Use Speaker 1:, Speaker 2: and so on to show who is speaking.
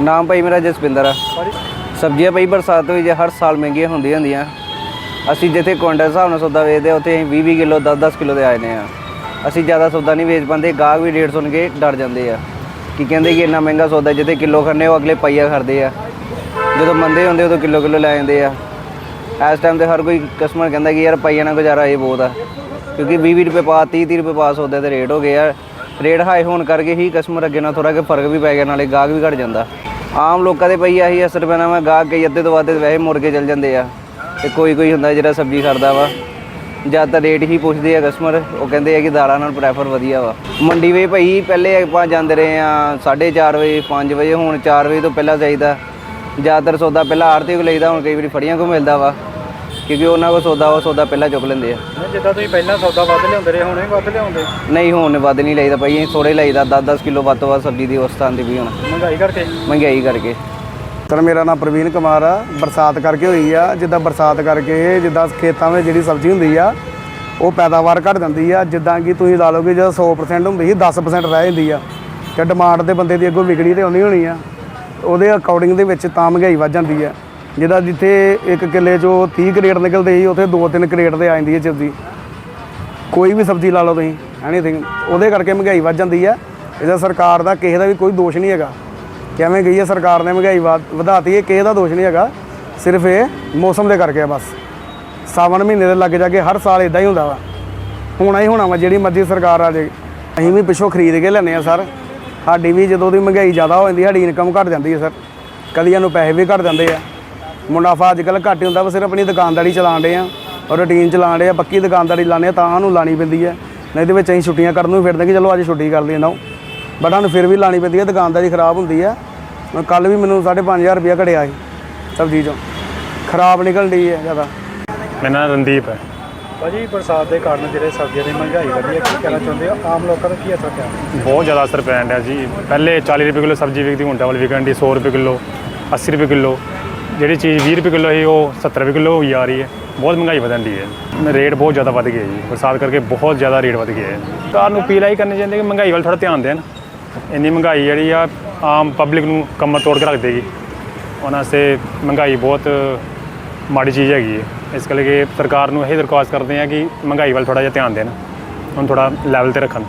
Speaker 1: ਨਾਮ ਭਾਈ ਮੇਰਾ ਜਸਪਿੰਦਰ ਆ। ਸਬਜ਼ੀਆਂ ਭਾਈ ਬਰਸਾਤ ਵਿੱਚ ਹਰ ਸਾਲ ਮਹਿੰਗੀਆਂ ਹੁੰਦੀਆਂ ਹੁੰਦੀਆਂ। ਅਸੀਂ ਜਿੱਥੇ ਕੁਇੰਟਲ ਹਿਸਾਬ ਨਾਲ ਸੌਦਾ ਵੇਚਦੇ ਉੱਥੇ ਅਸੀਂ 20 20 ਕਿਲੋ 10 10 ਕਿਲੋ ਦੇ ਆਏ ਨੇ ਆ। ਅਸੀਂ ਜ਼ਿਆਦਾ ਸੌਦਾ ਨਹੀਂ ਵੇਚ ਪਾਉਂਦੇ ਗਾਹਕ ਵੀ ਰੇਟ ਸੁਣ ਕੇ ਡਰ ਜਾਂਦੇ ਆ। ਕਿ ਕਹਿੰਦੇ ਕਿ ਇੰਨਾ ਮਹਿੰਗਾ ਸੌਦਾ ਜਿੱਥੇ ਕਿਲੋ ਖਰਨੇ ਉਹ ਅਗਲੇ ਪਾਈਆ ਖਰਦੇ ਆ। ਜਦੋਂ ਮੰਦੇ ਹੁੰਦੇ ਉਦੋਂ ਕਿਲੋ ਕਿਲੋ ਲੈ ਜਾਂਦੇ ਆ। ਇਸ ਟਾਈਮ ਤੇ ਹਰ ਕੋਈ ਕਸਟਮਰ ਕਹਿੰਦਾ ਕਿ ਯਾਰ ਪਾਈਆ ਨਾਲ ਗੁਜ਼ਾਰਾ ਇਹ ਬਹੁਤ ਆ। ਕਿਉਂਕਿ 20 20 ਰੁਪਏ ਪਾ 30 30 ਰੁਪਏ ਪਾ ਸੌਦੇ ਦੇ ਰੇਟ ਹੋ ਗਏ ਆ। ਰੇਟ ਹਾਈ ਹੋਣ ਕਰਕੇ ਹੀ ਕਸਟਮਰ ਅੱਗੇ ਨਾਲ ਥੋੜਾ ਕਿ ਫ਼ਰਕ ਵੀ ਪੈ ਗਿਆ ਨਾਲੇ ਗਾਹਕ ਵੀ ਘਟ ਜਾਂਦਾ। ਆਮ ਲੋਕਾਂ ਦੇ ਪਈ ਆਹੀ ਅਸਰ ਪੈਣਾ ਵਾ, ਗਾਹਕ ਕਈ ਅੱਧੇ ਤੋਂ ਵੱਧ ਵੈਸੇ ਮੁੜ ਕੇ ਚੱਲ ਜਾਂਦੇ ਆ। ਤੇ ਕੋਈ ਕੋਈ ਹੁੰਦਾ ਜਿਹੜਾ ਸਬਜ਼ੀ ਖੜਦਾ ਵਾ। ਜ਼ਿਆਦਾਤਰ ਰੇਟ ਹੀ ਪੁੱਛਦੇ ਆ ਕਸਟਮਰ ਉਹ ਕਹਿੰਦੇ ਆ ਕਿ ਦਾਲਾਂ ਨਾਲ ਪ੍ਰੈਫਰ ਵਧੀਆ ਵਾ। ਮੰਡੀ ਵੇ ਭਾਈ ਪਹਿਲੇ ਆਪਾਂ ਜਾਂਦੇ ਰਹੇ ਆ 4:30 ਵਜੇ 5 ਵਜੇ, ਹੁਣ 4 ਵਜੇ ਤੋਂ ਪਹਿਲਾਂ ਚਾਹੀਦਾ ਜ਼ਿਆਦਾਤਰ ਸੌਦਾ ਪਹਿਲਾਂ ਆੜਤੀ ਕੋ ਲਈਦਾ, ਹੁਣ ਕਈ ਵਾਰੀ ਫੜੀਆਂ ਕੋ ਮਿਲਦਾ ਵਾ। ਕਿਉਂਕਿ ਉਹਨਾਂ ਕੋ ਸੌਦਾ ਉਹ ਸੌਦਾ ਪਹਿਲਾਂ ਚੁੱਕ ਲੈਂਦੇ ਆ।
Speaker 2: ਨਹੀਂ ਜਿੱਦਾਂ ਤੁਸੀਂ ਪਹਿਲਾਂ ਸੌਦਾ ਵੱਧ ਲਿਆਉਂਦੇ ਰਹੇ ਹੁਣੇ ਵੱਧ ਲਿਆਉਂਦੇ?
Speaker 1: ਨਹੀਂ ਹੁਣ ਵੱਧ ਨਹੀਂ ਲਈਦਾ ਭਾਈ ਅਸੀਂ ਥੋੜੇ ਲਈਦਾ 10-10 ਕਿਲੋ ਵੱਧ ਤੋਂ ਵੱਧ ਸਬਜ਼ੀ ਦੀ ਉਸ ਤਰ੍ਹਾਂ ਦੀ ਵੀ ਹੁਣ।
Speaker 2: ਮਹਿੰਗਾਈ ਕਰਕੇ?
Speaker 1: ਮਹਿੰਗਾਈ ਕਰਕੇ।
Speaker 3: ਸਰ ਮੇਰਾ ਨਾਮ ਪ੍ਰਵੀਨ ਕੁਮਾਰ ਆ ਬਰਸਾਤ ਕਰਕੇ ਹੋਈ ਆ। ਜਿੱਦਾਂ ਬਰਸਾਤ ਕਰਕੇ ਜਿੱਦਾਂ ਖੇਤਾਂ ਵਿੱਚ ਜਿਹੜੀ ਸਬਜ਼ੀ ਹੁੰਦੀ ਆ ਉਹ ਪੈਦਾਵਾਰ ਘਟ ਜਾਂਦੀ ਆ। ਜਿੱਦਾਂ ਕਿ ਤੁਸੀਂ ਲਾ ਲਓ ਕਿ ਜਦੋਂ 100% ਹੁੰਦੀ ਸੀ 10% ਰਹਿ ਜਾਂਦੀ ਆ। ਤੇ ਡਿਮਾਂਡ ਤੇ ਬੰਦੇ ਦੀ ਅੱਗੋਂ ਵਿਕਣੀ ਤੇ ਆਉਣੀ ਹੋਣੀ ਆ। ਉਹਦੇ ਅਕੋਰਡਿੰਗ ਦੇ ਵਿੱਚ ਤਾਂ ਮਹਿੰਗਾਈ ਵੱਧ ਜਾਂਦੀ ਆ। ਜਿੱਦਾਂ ਜਿੱਥੇ ਇੱਕ ਕਿੱਲੇ 'ਚੋਂ 30 ਕਰੇਟ ਨਿਕਲਦੇ ਸੀ, ਉੱਥੇ 2-3 ਕਰੇਟ 'ਤੇ ਆ ਜਾਂਦੀ ਹੈ ਸਬਜ਼ੀ ਕੋਈ ਵੀ ਸਬਜ਼ੀ ਲਾ ਲਓ ਤੁਸੀਂ ਐਨੀਥਿੰਗ ਉਹਦੇ ਕਰਕੇ ਮਹਿੰਗਾਈ ਵੱਧ ਜਾਂਦੀ ਹੈ। ਇਹਦਾ ਸਰਕਾਰ ਦਾ ਕਿਸੇ ਦਾ ਵੀ ਕੋਈ ਦੋਸ਼ ਨਹੀਂ ਹੈਗਾ। ਕਿਵੇਂ ਗਈ ਹੈ ਸਰਕਾਰ ਨੇ ਮਹਿੰਗਾਈ ਵਧ- ਵਧਾਤੀ ਹੈ, ਕਿਸੇ ਦਾ ਦੋਸ਼ ਨਹੀਂ ਹੈਗਾ। ਸਿਰਫ ਇਹ ਮੌਸਮ ਦੇ ਕਰਕੇ ਆ ਬਸ। ਸਾਵਣ ਮਹੀਨੇ ਦੇ ਲੱਗ ਜਾ ਕੇ ਹਰ ਸਾਲ ਇਦਾਂ ਹੀ ਹੁੰਦਾ ਵਾ। ਹੋਣਾ ਹੀ ਹੋਣਾ ਵਾ, ਜਿਹੜੀ ਮਰਜ਼ੀ ਸਰਕਾਰ ਆ ਜੇ। ਅਸੀਂ ਵੀ ਪਿੱਛੋਂ ਖਰੀਦ ਕੇ ਲੈਂਦੇ ਆ ਸਰ। ਸਾਡੀ ਵੀ ਜਦੋਂ ਦੀ ਮਹਿੰਗਾਈ ਜ਼ਿਆਦਾ ਹੋ ਜਾਂਦੀ, ਸਾਡੀ ਇਨਕਮ ਘਟ ਜਾਂਦੀ ਹੈ, ਸਰ। ਕਦੀਆਂ ਨੂੰ ਪੈਸੇ ਵੀ ਘਟ ਜਾਂਦੇ ਆ। ਮੁਨਾਫਾ ਅੱਜ ਕੱਲ੍ਹ ਘੱਟ ਹੀ ਹੁੰਦਾ ਵਾ ਸਿਰਫ ਆਪਣੀ ਦੁਕਾਨਦਾਰੀ ਚਲਾਉਣ ਦੇ ਆ ਔਰ ਰੂਟੀਨ ਚਲਾਉਣ ਦੇ ਆ ਪੱਕੀ ਦੁਕਾਨਦਾਰੀ ਲਾਉਂਦੇ ਆ ਤਾਂ ਸਾਨੂੰ ਲਾਣੀ ਪੈਂਦੀ ਹੈ। ਨਹੀਂ ਤੇ ਵਿੱਚ ਅਸੀਂ ਛੁੱਟੀਆਂ ਕਰਨ ਨੂੰ ਵੀ ਫਿਰਦੇ ਕਿ ਚਲੋ ਅੱਜ ਛੁੱਟੀ ਕਰ ਲਈ ਨਾ। ਬਟ ਸਾਨੂੰ ਫਿਰ ਵੀ ਲਾਣੀ ਪੈਂਦੀ ਹੈ ਦੁਕਾਨਦਾਰੀ ਖਰਾਬ ਹੁੰਦੀ ਆ ਕੱਲ ਵੀ ਮੈਨੂੰ 5500 ਰੁਪਇਆ ਘਟਿਆ ਸੀ ਸਬਜ਼ੀ ਚੋਂ। ਖਰਾਬ ਨਿਕਲ ਡਈ ਹੈ ਜ਼ਿਆਦਾ।
Speaker 4: ਮੇਰਾ ਨਾਮ ਰਣਦੀਪ ਹੈ।
Speaker 2: ਭਾਜੀ ਬਰਸਾਤ ਦੇ ਕਾਰਨ ਜਿਹੜੇ ਸਬਜ਼ੀਆਂ ਦੀ ਮਹਿੰਗਾਈ ਵਧੀ ਹੈ ਕੀ ਕਹਿਣਾ ਚਾਹੁੰਦੇ ਹੋ? ਆਮ ਲੋਕਾਂ ਦਾ ਕੀ ਅਸਰ ਪਿਆ?
Speaker 4: ਬਹੁਤ ਜ਼ਿਆਦਾ ਅਸਰ ਪੈ ਰਿਹਾ ਜੀ। ਪਹਿਲੇ 40 ਰੁਪਏ ਕਿਲੋ ਸਬਜ਼ੀ ਵਿਕਦੀ ਹੁਣ ਡਬਲ ਵਿਕਣ ਦੀ 100 ਰੁਪਏ ਕਿਲੋ 80 ਰੁਪਏ ਕਿਲੋ। ਜਿਹੜੀ ਚੀਜ਼ 20 ਰੁਪਏ ਕਿਲੋ ਸੀ, ਉਹ 70 ਰੁਪਏ ਕਿਲੋ ਹੋਈ ਆ ਰਹੀ ਹੈ। ਬਹੁਤ ਮਹਿੰਗਾਈ ਵਧਣ ਦੀ ਹੈ। ਰੇਟ ਬਹੁਤ ਜ਼ਿਆਦਾ ਵੱਧ ਗਿਆ ਜੀ। ਬਰਸਾਤ ਕਰਕੇ ਬਹੁਤ ਜ਼ਿਆਦਾ ਰੇਟ ਵੱਧ ਗਿਆ ਹੈ। ਸਰਕਾਰ ਨੂੰ ਅਪੀਲ ਹੀ ਕਰਨੀ ਚਾਹੀਦੀ ਕਿ ਮਹਿੰਗਾਈ ਵੱਲ ਥੋੜਾ ਧਿਆਨ ਦੇਣ। ਇੰਨੀ ਮਹਿੰਗਾਈ ਜਿਹੜੀ ਆ, ਆਮ ਪਬਲਿਕ ਨੂੰ ਕੰਮ ਤੋੜ ਕੇ ਰੱਖ ਦੇਗੀ। ਉਹਨਾਂ ਵਾਸਤੇ ਮਹਿੰਗਾਈ ਬਹੁਤ ਮਾੜੀ ਚੀਜ਼ ਹੈਗੀ ਹੈ। ਇਸ ਕਰਕੇ ਸਰਕਾਰ ਨੂੰ ਇਹ ਦਰਖਾਸਤ ਕਰਦੇ ਆ ਕਿ ਮਹਿੰਗਾਈ ਵੱਲ ਥੋੜਾ ਜਿਹਾ ਧਿਆਨ ਦੇਣ। ਉਹਨੂੰ ਥੋੜਾ ਲੈਵਲ ਤੇ ਰੱਖਣ।